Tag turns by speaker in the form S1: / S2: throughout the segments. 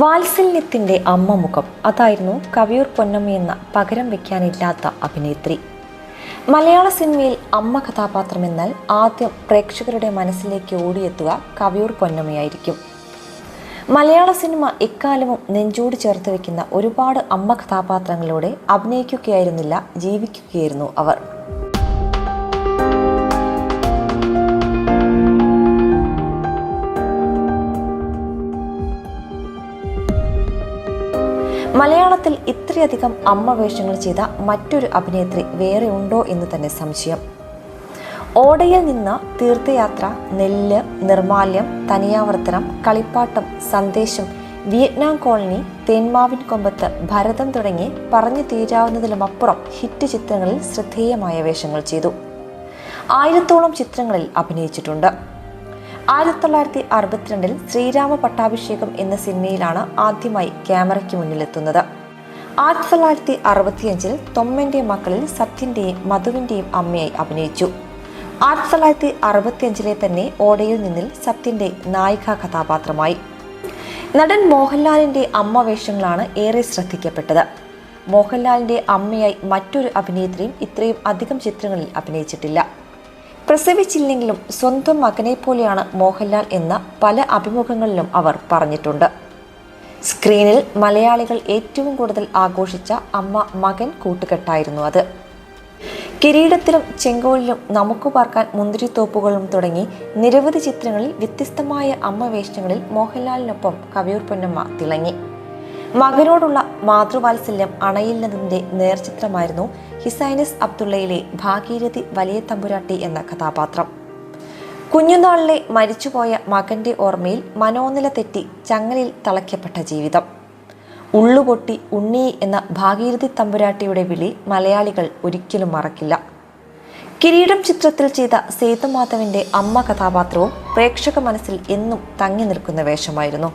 S1: വാത്സല്യത്തിന്റെ അമ്മമുഖം. അതായിരുന്നു കവിയൂർ പൊന്നമ്മ എന്ന പകരം വയ്ക്കാനില്ലാത്ത അഭിനേത്രി. മലയാള സിനിമയിൽ അമ്മ കഥാപാത്രം എന്നാൽ ആദ്യം പ്രേക്ഷകരുടെ മനസ്സിലേക്ക് ഓടിയെത്തുക കവിയൂർ പൊന്നമ്മയായിരിക്കും. മലയാള സിനിമ എക്കാലവും നെഞ്ചോട് ചേർത്ത് വെക്കുന്ന ഒരുപാട് അമ്മ കഥാപാത്രങ്ങളിലൂടെ അഭിനയിക്കുകയായിരുന്നില്ല ജീവിക്കുകയായിരുന്നു അവർ. മലയാളത്തിൽ ഇത്രയധികം അമ്മ വേഷങ്ങൾ ചെയ്ത മറ്റൊരു അഭിനേത്രി വേറെ ഉണ്ടോ എന്ന് തന്നെ സംശയം. ഓടയിൽ നിന്ന് തീർത്ഥയാത്ര നെല്ല് നിർമാല്യം തനിയാവർത്തനം കളിപ്പാട്ടം സന്ദേശം വിയറ്റ്നാം കോളനി തേന്മാവിൻ കൊമ്പത്ത് ഭരതം തുടങ്ങി പറഞ്ഞു തീരാവുന്നതിലുമപ്പുറം ഹിറ്റ് ചിത്രങ്ങളിൽ ശ്രദ്ധേയമായ വേഷങ്ങൾ ചെയ്തു. ആയിരത്തോളം ചിത്രങ്ങളിൽ അഭിനയിച്ചിട്ടുണ്ട്. ആയിരത്തി തൊള്ളായിരത്തി അറുപത്തിരണ്ടിൽ ശ്രീരാമ പട്ടാഭിഷേകം എന്ന സിനിമയിലാണ് ആദ്യമായി ക്യാമറയ്ക്ക് മുന്നിലെത്തുന്നത്. ആയിരത്തി തൊള്ളായിരത്തി അറുപത്തിയഞ്ചിൽ തൊമ്മന്റെ മക്കളിൽ സത്യന്റെയും മധുവിന്റെയും അമ്മയായി അഭിനയിച്ചു. ആയിരത്തി തൊള്ളായിരത്തി അറുപത്തിയഞ്ചിലെ തന്നെ ഓടയിൽ നിന്നിൽ സത്യന്റെ നായിക കഥാപാത്രമായി. നടൻ മോഹൻലാലിന്റെ അമ്മ വേഷങ്ങളാണ് ഏറെ ശ്രദ്ധിക്കപ്പെട്ടത്. മോഹൻലാലിന്റെ അമ്മയായി മറ്റൊരു അഭിനേത്രിയും ഇത്രയും അധികം ചിത്രങ്ങളിൽ അഭിനയിച്ചിട്ടില്ല. പ്രസവിച്ചില്ലെങ്കിലും സ്വന്തം മകനെ പോലെയാണ് മോഹൻലാൽ എന്ന പല അഭിമുഖങ്ങളിലും അവർ പറഞ്ഞിട്ടുണ്ട്. സ്ക്രീനിൽ മലയാളികൾ ഏറ്റവും കൂടുതൽ ആഘോഷിച്ച അമ്മ മകൻ കൂട്ടുകെട്ടായിരുന്നു അത്. കിരീടത്തിലും ചെങ്കോലിലും നമുക്ക് പാർക്കാൻ മുന്തിരിത്തോപ്പുകളും തുടങ്ങി നിരവധി ചിത്രങ്ങളിൽ വ്യത്യസ്തമായ അമ്മ വേഷങ്ങളിൽ മോഹൻലാലിനൊപ്പം കവിയൂർ പൊന്നമ്മ തിളങ്ങി. മകനോടുള്ള മാതൃവാത്സല്യം അണയില്ലെന്നതിന്റെ നേർചിത്രമായിരുന്നു ഹിസൈനസ് അബ്ദുള്ളയിലെ ഭാഗീരഥി വലിയ തമ്പുരാട്ടി എന്ന കഥാപാത്രം. കുഞ്ഞുനാളിലെ മരിച്ചുപോയ മകന്റെ ഓർമ്മയിൽ മനോനില തെറ്റി ചങ്ങലിൽ തളയ്ക്കപ്പെട്ട ജീവിതം. ഉള്ളുപൊട്ടി ഉണ്ണി എന്ന ഭാഗീരഥി തമ്പുരാട്ടിയുടെ വിളി മലയാളികൾ ഒരിക്കലും മറക്കില്ല. കിരീടം ചിത്രത്തിൽ ചെയ്ത സേതുമാധവന്റെ അമ്മ കഥാപാത്രവും പ്രേക്ഷക മനസ്സിൽ എന്നും തങ്ങി നിൽക്കുന്ന വേഷമായിരുന്നു.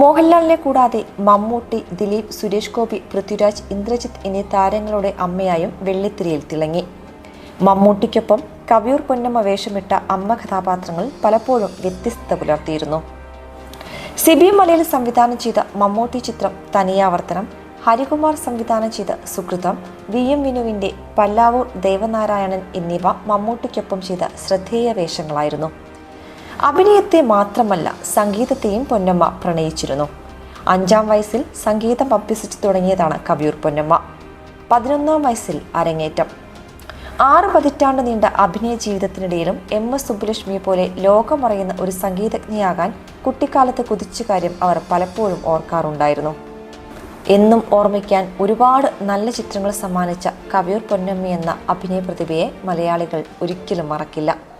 S1: മോഹൻലാലിനെ കൂടാതെ മമ്മൂട്ടി ദിലീപ് സുരേഷ് ഗോപി പൃഥ്വിരാജ് ഇന്ദ്രജിത്ത് എന്നീ താരങ്ങളുടെ അമ്മയായും വെള്ളിത്തിരയിൽ തിളങ്ങി. മമ്മൂട്ടിക്കൊപ്പം കവിയൂർ പൊന്നമ്മ വേഷമിട്ട അമ്മ കഥാപാത്രങ്ങൾ പലപ്പോഴും വ്യത്യസ്തത പുലർത്തിയിരുന്നു. സിബി മലയിൽ സംവിധാനം ചെയ്ത മമ്മൂട്ടി ചിത്രം തനിയാവർത്തനം ഹരികുമാർ സംവിധാനം ചെയ്ത സുകൃതം വി എം വിനുവിന്റെ പല്ലാവൂർ ദേവനാരായണൻ എന്നിവ മമ്മൂട്ടിക്കൊപ്പം ചെയ്ത ശ്രദ്ധേയ വേഷങ്ങളായിരുന്നു. അഭിനയത്തെ മാത്രമല്ല സംഗീതത്തെയും പൊന്നമ്മ പ്രണയിച്ചിരുന്നു. അഞ്ചാം വയസ്സിൽ സംഗീതം അഭ്യസിച്ചു തുടങ്ങിയതാണ് കവിയൂർ പൊന്നമ്മ. പതിനൊന്നാം വയസ്സിൽ അരങ്ങേറ്റം. ആറ് പതിറ്റാണ്ട് നീണ്ട അഭിനയ ജീവിതത്തിനിടയിലും എം എസ് സുബ്ബലക്ഷ്മിയെ പോലെ ലോകമറിയുന്ന ഒരു സംഗീതജ്ഞയാകാൻ കുട്ടിക്കാലത്ത് കുതിച്ചു കാര്യം അവർ പലപ്പോഴും ഓർക്കാറുണ്ടായിരുന്നു. എന്നും ഓർമ്മിക്കാൻ ഒരുപാട് നല്ല ചിത്രങ്ങൾ സമ്മാനിച്ച കവിയൂർ പൊന്നമ്മ എന്ന അഭിനയ പ്രതിഭയെ മലയാളികൾ ഒരിക്കലും മറക്കില്ല.